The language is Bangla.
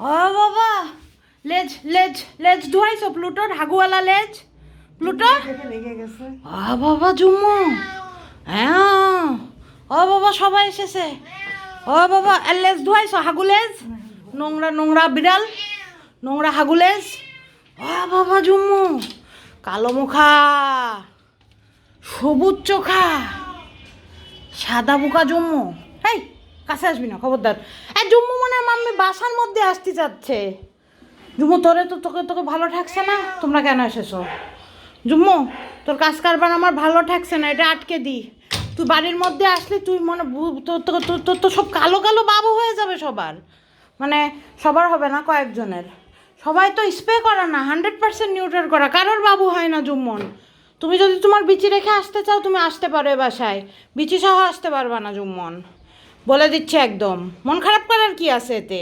ও বাবা। লেজ লেজ লেজ ধুয়াইছো প্লুটোর হাগুওয়ালা লেজ। প্লুটো লেগে গেছে আ বাবা জুম্মু হ্যাঁ ও বাবা, সবাই এসেছে। ও বাবা লেজ ধুয়াইছো হাগু লেজ? নোংরা নোংরা বিড়াল। নোংরা হাগু লেজ। ও বাবা জুম্মু কালো মুখা। সবুজ চোখা। সাদা বুকা জম্মু এই কাছে আসবি না, খবরদার। এ জম্মু মাম্মি বাসার মধ্যে আসতে যাচ্ছে। জুম্মু, তোরে তো তোকে তোকে ভালো ঠেকছে না? তোমরা কেন এসেছ? জুম্মু, তোর কাজ কারবার আমার ভালো ঠেকছে না, এটা আটকে দি। তুই বাড়ির মধ্যে আসলে তুই মনে তোর- তোর তো সব কালো কালো বাবু হয়ে যাবে সবার। মানে সবার হবে না কয়েকজনের। সবাই তো স্প্রে করা না হান্ড্রেড পার্সেন্ট নিউট্রাল করা। কারোর বাবু হয় না জুম্মন তুমি যদি তোমার বিচি রেখে আসতে চাও, তুমি আসতে পারো এ বাসায়। বিচি সহ আসতে পারবা না জুম্মন বলে দিচ্ছে একদম। মন খারাপ করার কি আছে এতে?